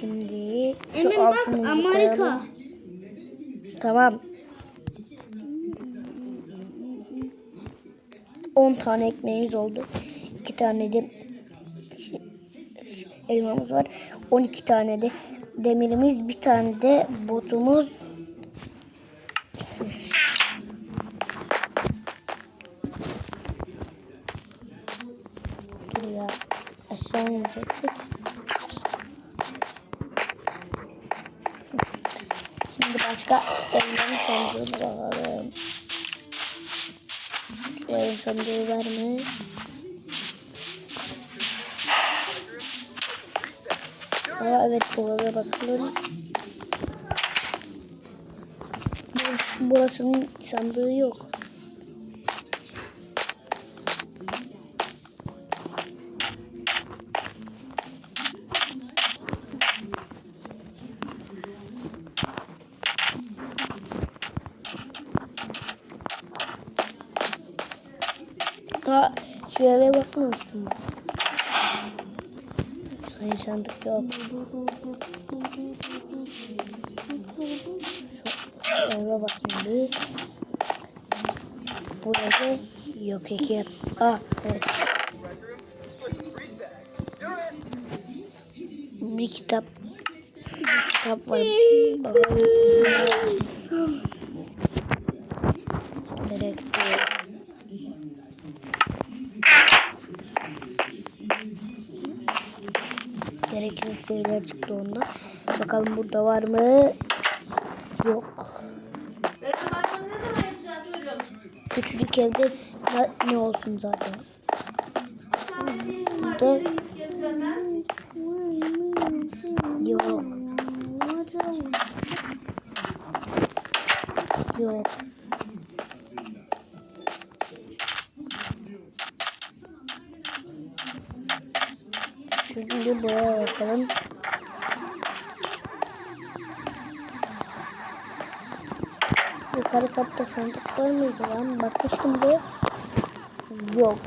Şimdi şu Emin bak Amerika. koyalım. Tamam. 10 tane ekmeğimiz oldu. 2 tane de elmamız var. 12 tane de demirimiz, bir tane de botumuz. Dur ya. Aşağı inecektik. Şimdi başka elmanın sandığı bakalım. Elmanın sandığı var mı? Aa, evet burada bakalım. Bu- Burasının sandığı yok. Aa, şu bakmamıştım. Sayı sandık yok. Şu bakayım bir. Burada yok iki. Aa evet. Bir kitap. Bir kitap var. Bakalım. Direksiyon. Gerekli şeyler çıktı onda. Bakalım burada var mı? Yok. Küçücük evde ne, olsun zaten. Sen ne diyorsun Şimdi buraya bakalım. Yukarı katta sandık var mıydı lan? Bakmıştım da yok.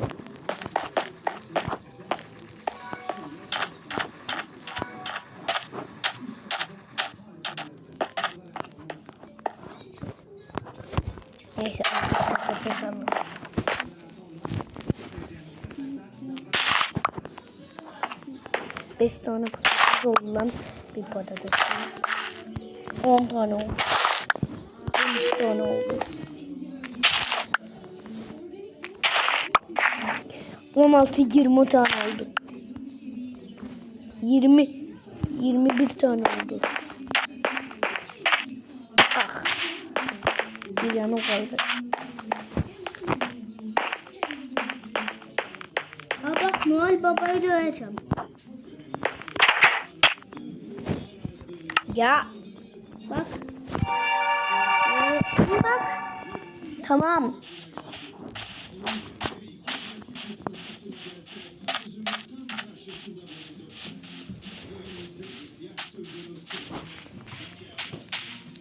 Neyse artık kafes anladım. 5 tane patates oldu lan. Bir patates. 10 tane oldu. 13 tane oldu. 16 20 tane oldu. 20 21 tane oldu. Ah. Bir yanı kaldı. Aa bak Noel babayı döveceğim. Ya. Bak. Ee, bak. Tamam.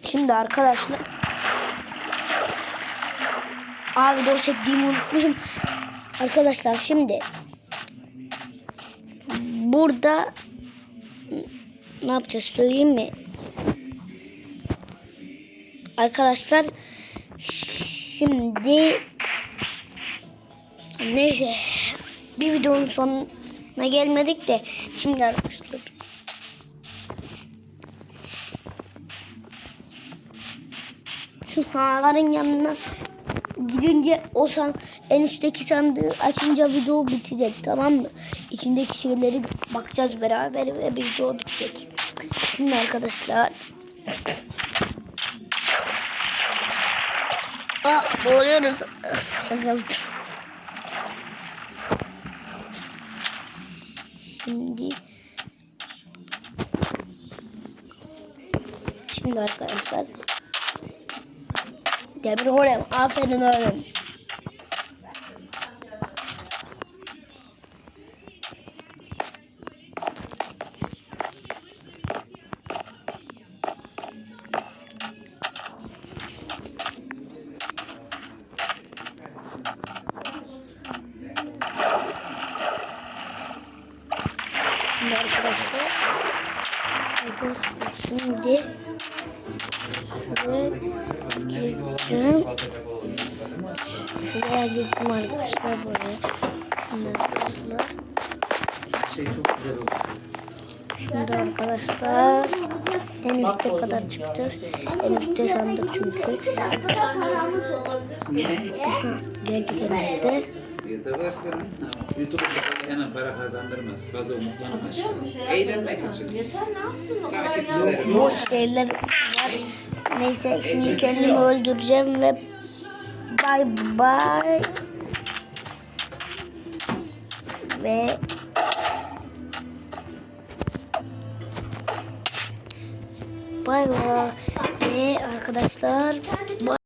Şimdi arkadaşlar Abi video çektiğimi unutmuşum. Arkadaşlar şimdi burada ne yapacağız söyleyeyim mi? Arkadaşlar şimdi neyse bir videonun sonuna gelmedik de şimdi arkadaşlar şu sağların yanına gidince o san en üstteki sandığı açınca video bitecek tamam mı? İçindeki şeyleri bakacağız beraber ve video bitecek. Şimdi arkadaşlar Aa, boğuluyoruz. Şaka yaptım. Şimdi Şimdi arkadaşlar Demir Horem aferin oğlum. Şimdi arkadaşlar Şimdi şuraya gireceğim. Şuraya girdim arkadaşlar buraya. Arkadaşlar. Şimdi arkadaşlar en üste kadar çıkacağız. En üstte sandık çünkü. Geldik en. YouTuber senin. YouTube'da hemen para kazandırmaz. Fazla umutlanamaz. Eğlenmek için. Yeter ne yaptın o kadar ya? Boş şeyler var. Neyse şimdi kendimi öldüreceğim ve bay bay. Ve bay bay. Ve arkadaşlar bay